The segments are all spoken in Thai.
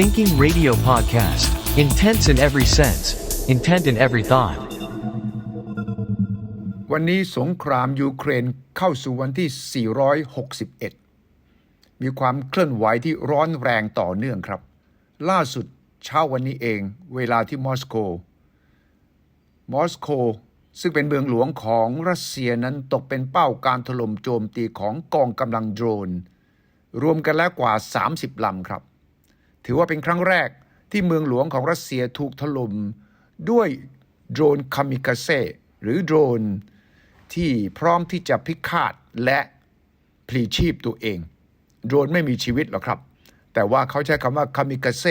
Thinking Radio Podcast. Intense in every sense, intent in every thought. วันนี้สงครามยูเครนเข้าสู่วันที่ 461 มีความเคลื่อนไหวที่ร้อนแรงต่อเนื่องครับ ล่าสุดเช้าวันนี้เองเวลาที่มอสโก มอสโกซึ่งเป็นเมืองหลวงของรัสเซียนั้นตกเป็นเป้าการถล่มโจมตีของกองกำลังโดรน รวมกันแล้วกว่า 30 ลำครับ ถือว่าเป็นครั้งแรกที่เมืองหลวงของรัสเซียถูกถล่มด้วยโดรนคามิคาเซหรือโดรนที่พร้อมที่จะพิฆาตและพลีชีพตัวเอง โดรนไม่มีชีวิตหรอกครับ แต่ว่าเขาใช้คำว่าคามิคาเซ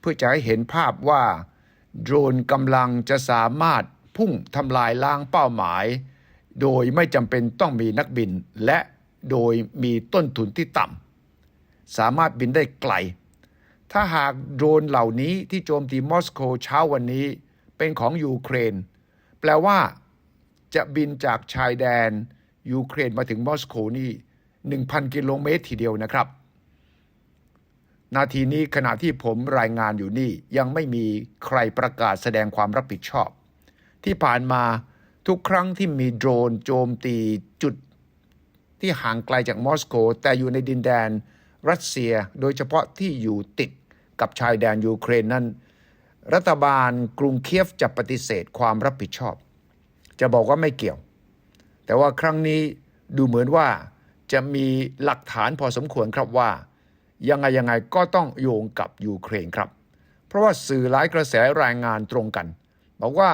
เพื่อจะให้เห็นภาพว่า โดรนกำลังจะสามารถพุ่งทำลายล้างเป้าหมาย โดยไม่จำเป็นต้องมีนักบินและโดยมีต้นทุนที่ต่ำสามารถบินได้ไกล ถ้าหากโดรนเหล่านี้ที่โจมตีมอสโกเช้าวันนี้ เป็นของยูเครน แปลว่า จะบินจากชายแดนยูเครนมาถึงมอสโกนี่ 1,000 กิโลเมตรทีเดียวนะครับ นาทีนี้ขณะที่ผมรายงานอยู่นี่ยังไม่มีใครประกาศแสดงความรับผิดชอบ ที่ผ่านมาทุกครั้งที่มีโดรนโจมตีจุดที่ห่างไกลจากมอสโก แต่อยู่ในดินแดนรัสเซียโดยเฉพาะที่อยู่ติด กับชายแดนยูเครนนั้น รัฐบาลกรุงเคียฟจะปฏิเสธความรับผิดชอบ จะบอกว่าไม่เกี่ยว แต่ว่าครั้งนี้ดูเหมือนว่าจะมีหลักฐานพอสมควรครับว่า ยังไงยังไงก็ต้องโยงกับยูเครนครับ เพราะว่าสื่อหลายกระแสรายงานตรงกัน บอกว่า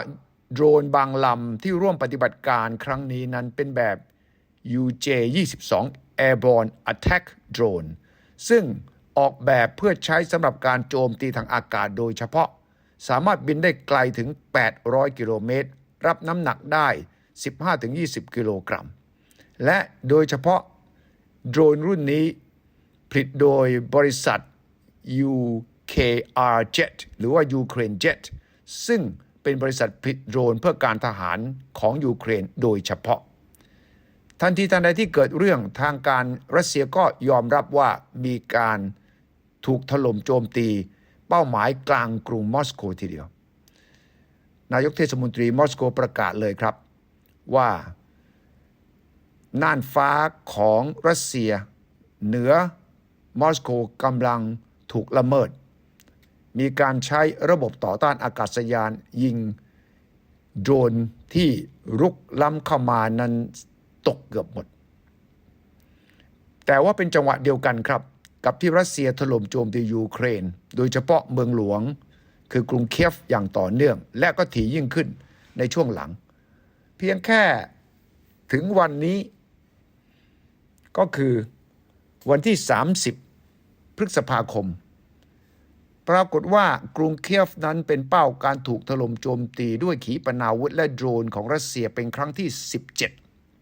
โดรนบางลำที่ร่วมปฏิบัติการครั้งนี้นั้นเป็นแบบ UJ-22 Airborne Attack Drone ซึ่ง ออกแบบเพื่อใช้สำหรับการโจมตีทางอากาศโดยเฉพาะ สามารถบินได้ไกลถึง 800 กิโลเมตร รับน้ำหนักได้ 15-20 กิโลกรัม และโดยเฉพาะโดรนรุ่นนี้ผลิตโดยบริษัท UKR Jet หรือว่า Ukraine Jet ซึ่งเป็นบริษัทผลิตโดรนเพื่อการทหารของยูเครนโดยเฉพาะ ทันทีทันใดที่เกิดเรื่องทางการรัสเซียก็ยอมรับว่ามีการ ถูกถล่มโจมตี เป้าหมายกลางกรุงมอสโกทีเดียว นายกเทศมนตรีมอสโกประกาศเลยครับว่าน่านฟ้าของรัสเซีย เหนือมอสโกกำลังถูกละเมิด มีการใช้ระบบต่อต้านอากาศยานยิงโดรนที่รุกล้ำเข้ามานั้นตกเกือบหมด แต่ว่าเป็นจังหวะเดียวกันครับ กับที่รัสเซียถล่มโจมตียูเครน โดยเฉพาะเมืองหลวง คือกรุงเคียฟอย่างต่อเนื่อง และก็ถี่ยิ่งขึ้นในช่วงหลัง เพียงแค่ถึงวันนี้ ก็คือวันที่ 30 พฤษภาคม ปรากฏว่ากรุงเคียฟนั้นเป็นเป้าการถูกถล่มโจมตีด้วยขีปนาวุธและโดรนของรัสเซียเป็นครั้งที่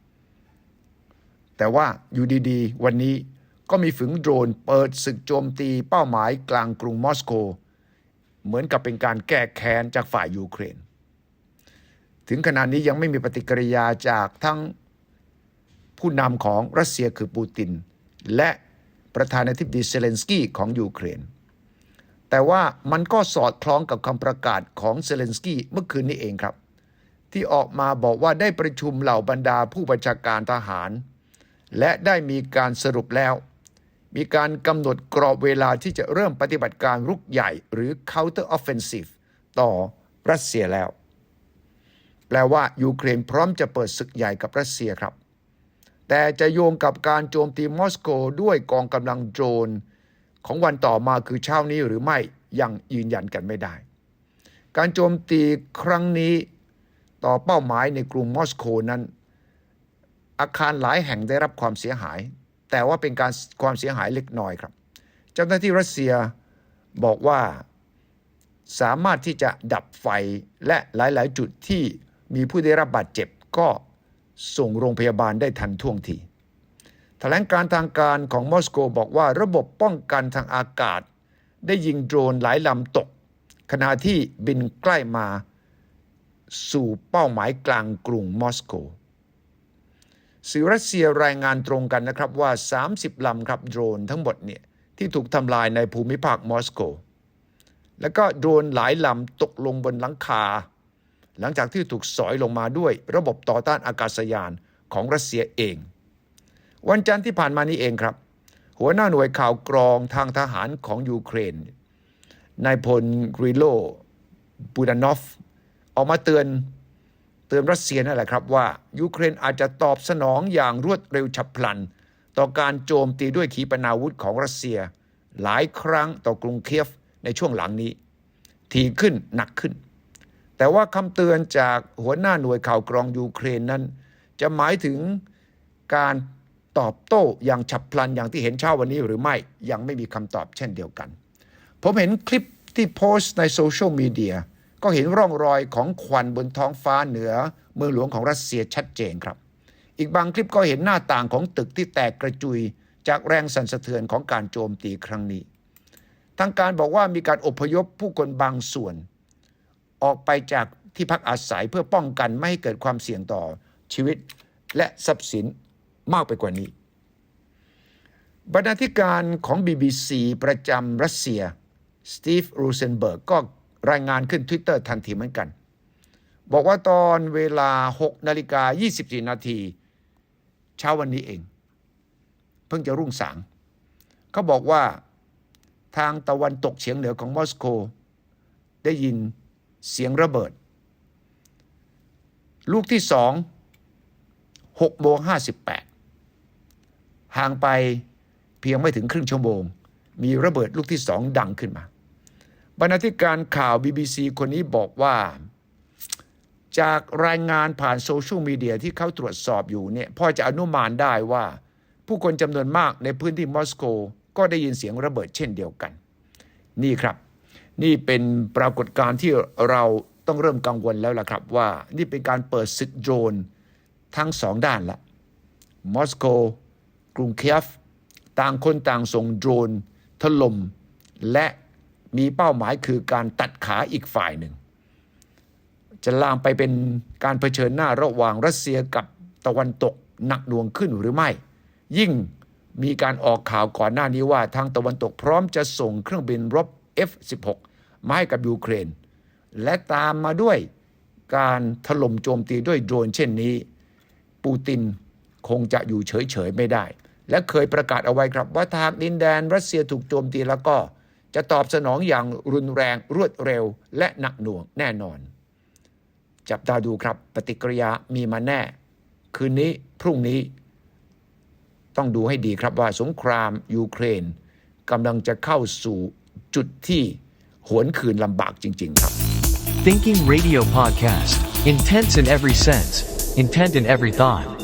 17 แต่ว่าอยู่ดีๆ วันนี้ ก็มีฝึงโดรนเปิดศึกโจมตีเป้าหมายกลางกรุงมอสโก เหมือนกับเป็นการแก้แค้นจากฝ่ายยูเครน ถึงขณะนี้ยังไม่มีปฏิกิริยาจากทั้งผู้นำของรัสเซียคือปูติน และประธานาธิบดีเซเลนสกี้ของยูเครน แต่ว่ามันก็สอดคล้องกับคำประกาศของเซเลนสกี้เมื่อคืนนี้เองครับ ที่ออกมาบอกว่าได้ประชุมเหล่าบรรดาผู้บัญชาการทหาร และได้มีการสรุปแล้ว มีการกำหนดกรอบเวลาที่จะเริ่มปฏิบัติการรุกใหญ่หรือ counter offensive ต่อรัสเซียแล้ว แปลว่ายูเครนพร้อมจะเปิดศึกใหญ่กับรัสเซียครับ แต่จะโยงกับการโจมตีมอสโกด้วยกองกำลังโดรนของวันต่อมาคือเช้านี้หรือไม่ยังยืนยันกันไม่ได้ การโจมตีครั้งนี้ต่อเป้าหมายในกรุงมอสโกนั้น อาคารหลายแห่งได้รับความเสียหาย แต่ว่าเป็นการความเสียหายเล็กน้อยครับ เจ้าหน้าที่รัสเซียบอกว่าสามารถที่จะดับไฟและหลาย ๆ จุดที่มีผู้ได้รับบาดเจ็บก็ส่งโรงพยาบาลได้ทันท่วงทีแถลงการทางการของมอสโกบอกว่าระบบป้องกันทางอากาศ ได้ยิงโดรนหลายลำตก ขณะที่บินใกล้มาสู่เป้าหมายกลางกรุงมอสโก สื่อรัสเซียรายงานตรงกันนะครับว่า 30 ลำครับโดรนทั้งหมดเนี่ยที่ถูกทำลายในภูมิภาคมอสโก แล้วก็โดรนหลายลำตกลงบนหลังคา หลังจากที่ถูกสอยลงมาด้วยระบบต่อต้านอากาศยานของรัสเซียเอง วันจันทร์ที่ผ่านมานี้เองครับ หัวหน้าหน่วยข่าวกรองทางทหารของยูเครนนายพลกริโลบูดานอฟ ออกมาเตือน เตือนรัสเซียนั่นแหละครับว่ายูเครนอาจจะตอบสนองอย่างรวดเร็วฉับพลัน ต่อการโจมตีด้วยขีปนาวุธของรัสเซีย หลายครั้งต่อกรุงเคียฟในช่วงหลังนี้ ทีขึ้นหนักขึ้น แต่ว่าคำเตือนจากหัวหน้าหน่วยข่าวกรองยูเครนนั้น จะหมายถึงการตอบโต้อย่างฉับพลันอย่างที่เห็นเช้าวันนี้หรือไม่ยังไม่มีคำตอบเช่นเดียวกัน ผมเห็นคลิปที่โพสต์ในโซเชียลมีเดีย ก็เห็นร่องรอยของควันบนท้องฟ้าเหนือเมืองหลวงของรัสเซียชัดเจนครับ อีกบางคลิปก็เห็นหน้าต่างของตึกที่แตกกระจุยจากแรงสั่นสะเทือนของการโจมตีครั้งนี้ ทางการบอกว่ามีการอพยพผู้คนบางส่วน ออกไปจากที่พักอาศัยเพื่อป้องกันไม่ให้เกิดความเสี่ยงต่อชีวิตและทรัพย์สินมากไปกว่านี้ บรรณาธิการของ BBC ประจำรัสเซียสตีฟรูเซนเบิร์กก็ รายงานขึ้น Twitter ทันทีเหมือนกัน บอกว่าตอนเวลา 6 นาฬิกา 24 นาที เช้าวันนี้เอง เพิ่งจะรุ่งสาง เขาบอกว่าทางตะวันตกเฉียงเหนือของมอสโก ได้ยินเสียงระเบิด ลูกที่สอง6โมง58 ห่างไปเพียงไม่ถึงครึ่งชั่วโมง มีระเบิดลูกที่สองดังขึ้นมา บรรณาธิการข่าว BBC คนนี้บอกว่า จากรายงานผ่านโซเชียลมีเดียที่เขาตรวจสอบอยู่เนี่ยพอจะอนุมานได้ว่า ผู้คนจำนวนมากในพื้นที่มอสโกก็ได้ยินเสียงระเบิดเช่นเดียวกัน นี่ครับ นี่เป็นปรากฏการณ์ที่เราต้องเริ่มกังวลแล้วล่ะครับว่านี่เป็นการเปิดศึกโดรนทั้งสองด้านละมอสโก กรุงเคียฟ ต่างคนต่างส่งโดรนถล่มและ มีเป้าหมายคือการตัดขาอีกฝ่ายหนึ่ง จะลามไปเป็นการเผชิญหน้าระหว่างรัสเซียกับตะวันตกหนักหน่วงขึ้นหรือไม่ ยิ่งมีการออกข่าวก่อนหน้านี้ว่าทางตะวันตกพร้อมจะส่งเครื่องบินรบ F-16 มาให้กับยูเครน และตามมาด้วยการถล่มโจมตีด้วยโดรนเช่นนี้ ปูตินคงจะอยู่เฉยๆไม่ได้ และเคยประกาศเอาไว้ครับว่าถ้าหากดินแดนรัสเซียถูกโจมตีแล้วก็ จะตอบสนองอย่างรุนแรงรวดเร็วและหนักหน่วงแน่นอน จับตาดูครับปฏิกิริยามีมาแน่ คืนนี้พรุ่งนี้ ต้องดูให้ดีครับว่าสงครามยูเครนกำลังจะเข้าสู่จุดที่หวนคืนลำบากจริง ๆ ครับ Thinking Radio Podcast. Intense in every sense, intent in every thought.